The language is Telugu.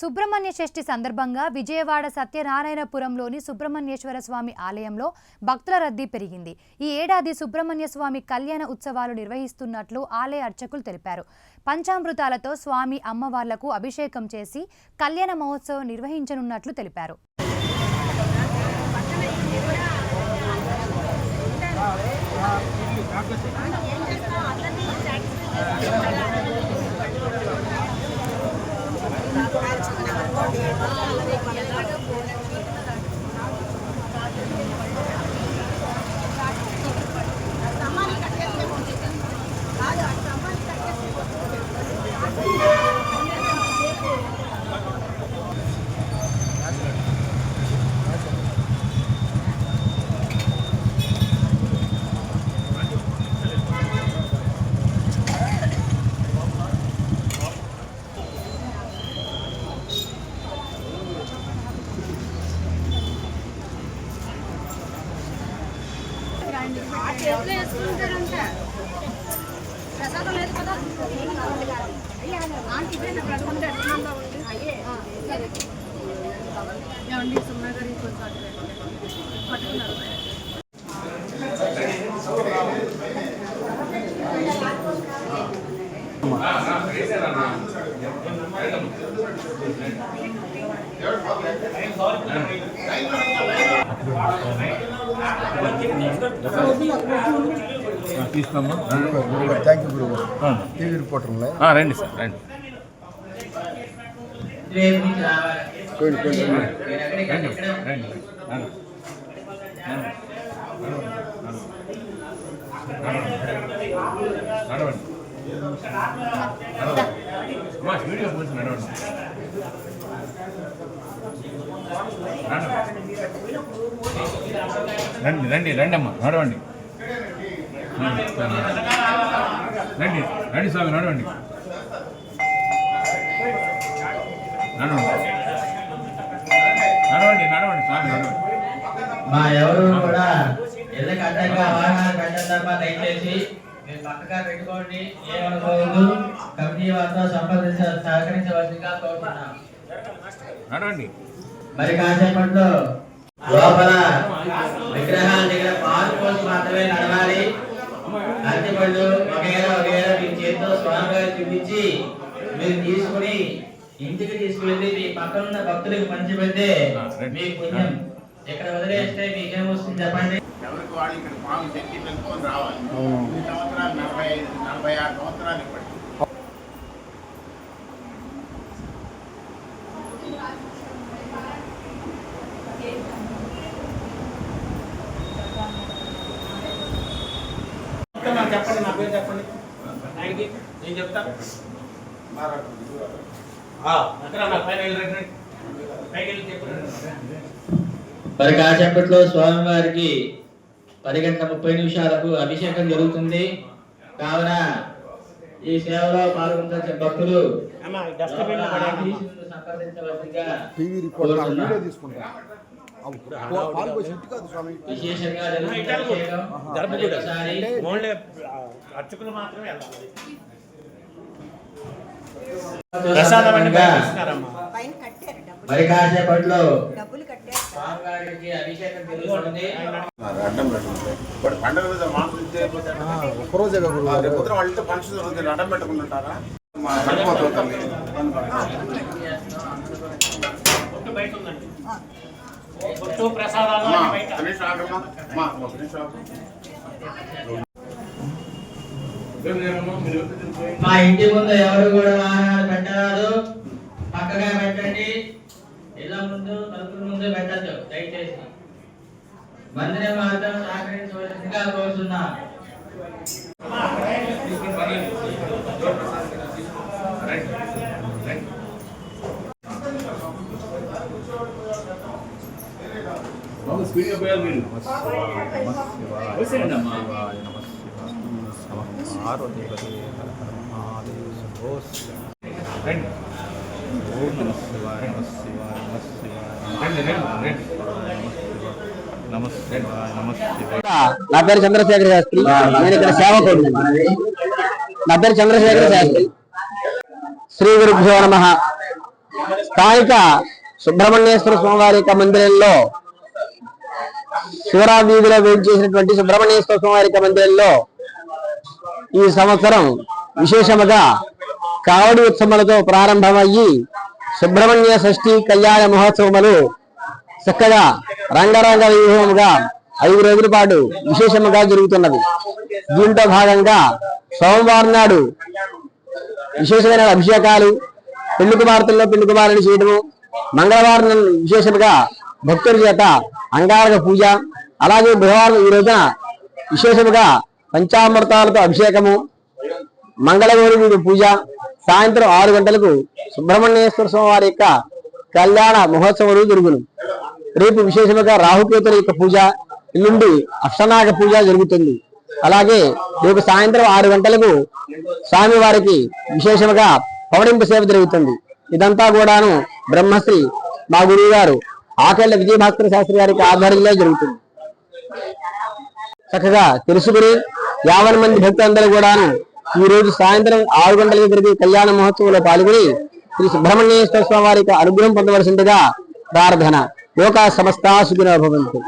సుబ్రహ్మణ్య షష్ఠి సందర్భంగా విజయవాడ సత్యనారాయణపురంలోని సుబ్రహ్మణ్యేశ్వర స్వామి ఆలయంలో భక్తుల రద్దీ పెరిగింది. ఈ ఏడాది సుబ్రహ్మణ్య స్వామి కళ్యాణ ఉత్సవాలు నిర్వహిస్తున్నట్లు ఆలయ అర్చకులు తెలిపారు. పంచామృతాలతో స్వామి అమ్మవార్లకు అభిషేకం చేసి కళ్యాణ మహోత్సవం నిర్వహించనున్నట్లు తెలిపారు. Gracias. ఏమండి సున్నా గారి కొంచెం అటు పెట్టండి. పట్టుకున్నారు తీసుకోమ్మా థ్యాంక్ యూ గురువు టీవీ రిపోర్టర్లే రండి సార్ రండి పోయింది పోయింది రండి రండి రండి. నడవండి అమ్మా వీడియో పోసి నడవండి రండి రండి రండి అమ్మా నడవండి. రండి రండి స్వామి నడవండి. నడవండి. నడవండి నడవండి స్వామి నడవండి. మా ఎవరు కూడా ఇళ్ళకి అడ్డంగా వాహనాలు పెట్టద్దమ్మా దయచేసి మీరు పక్కగా పెట్టుకోండి. ఏమనుకోవద్దు కమిటీ వారితో సంప్రదించ సహకరించవలసిందిగా కోరుతున్నాం. నడవండి. మరి కాసేపట్లో లోపల విగ్రహాల దగ్గర పాలు పోసి మాత్రమే నడవాలి. అరటిపళ్ళు వగేరా వగేరా మీ చేతితో స్వామివారికి చూపించి మీరు తీసుకుని ఇంటికి తీసుకువెళ్ళి మీ పక్కన ఉన్న భక్తులకు పంచిపెడితే మీ పుణ్యం. ఇక్కడ వదిలేస్తే మీకేం వస్తుంది చెప్పండి. ఎవరికి వాళ్ళు ఇక్కడ పాము శక్తి పెంచుకొని రావాలి. ఈ సంవత్సరాలు నలభై ఐదు నలభై ఆరు సంవత్సరాలు ఇప్పటి చెప్పండి నా పేరు చెప్పండి. ఆయనకి నేను చెప్తా. అక్కడ నా పైన వెళ్ళి రండి. పైకి వెళ్ళి చెప్పండి. మరి కాసేపట్లో స్వామివారికి పది గంటల ముప్పై నిమిషాలకు అభిషేకం జరుగుతుంది. కావున ఈ సేవలో పాల్గొంటున్న భక్తులు స్వామి. విశేషంగా అర్చకులు మాత్రమే ప్రసాదం మరి కాసేపట్లో పండుగ మీద ఒక్కరోజే వాళ్ళతో ఫంక్షన్ జరుగుతుంది అడ్డం పెట్టుకుంటుంటారా? మా ఇంటి ముందు ఎవరు కూడా వాహనాలు పెట్టరాదు. పక్కగా పెట్టండి. ముందు పెట్టద్దు దయచేసి. మందిరం మాత్రం సహకరించవలసిందిగా కోరుతున్నా స్పీడ్గా పోయాలి మీరు వచ్చేయండి అమ్మా రండి రండి రండి రండి నమస్తే నమస్తే నా పేరు చంద్రశేఖర శాస్త్రి. నేను ఇక్కడ సేవకుడు. నా పేరు చంద్రశేఖర శాస్త్రి. శ్రీ గురుభ్యో నమ. స్థానిక సుబ్రహ్మణ్యేశ్వర స్వామివారి యొక్క మందిరంలో శివరా వీధిలో వేడి చేసినటువంటి సుబ్రహ్మణ్యేశ్వర స్వామివారి యొక్క మందిరంలో ఈ సంవత్సరం విశేషముగా కావడి ఉత్సవాలతో ప్రారంభమయ్యి సుబ్రహ్మణ్య షష్ఠి కళ్యాణ మహోత్సవములు చక్కగా రంగరంగ వ్యూహముగా ఐదు రోజుల పాటు విశేషముగా జరుగుతున్నది. దీంట్లో భాగంగా సోమవారం నాడు విశేషమైన అభిషేకాలు పెళ్ళి కుమార్తెల్లో పెళ్ళి కుమారుని చేయడము మంగళవారం విశేషముగా భక్తుల చేత అంగారక పూజ అలాగే బుధవారం ఈ రోజున విశేషముగా పంచామృతాలతో అభిషేకము మంగళగౌరి పూజ సాయంత్రం ఆరు గంటలకు సుబ్రహ్మణ్యేశ్వర స్వామి వారి యొక్క కళ్యాణ మహోత్సవాలు జరుగును. రేపు విశేషముగా రాహుకేతుల యొక్క పూజ ఎల్లుండి అష్టనాగ పూజ జరుగుతుంది. అలాగే రేపు సాయంత్రం ఆరు గంటలకు స్వామి వారికి విశేషముగా పవడింపు సేవ జరుగుతుంది. ఇదంతా కూడాను బ్రహ్మశ్రీ మా గురువు గారు ఆకెళ్ళ విజయభాస్కర శాస్త్రి గారికి ఆధ్వర్యంలో జరుగుతుంది. చక్కగా తెలుసుకుని యావన మంది భక్తులందరూ కూడాను ఈ రోజు సాయంత్రం ఆరు గంటలకు జరిగే కళ్యాణ మహోత్సవంలో పాల్గొని శ్రీ సుబ్రహ్మణ్యేశ్వర స్వామి వారికి అనుగ్రహం పొందవలసిందిగా ప్రార్థన. లోకా సమస్త సుఖినో భవంతు.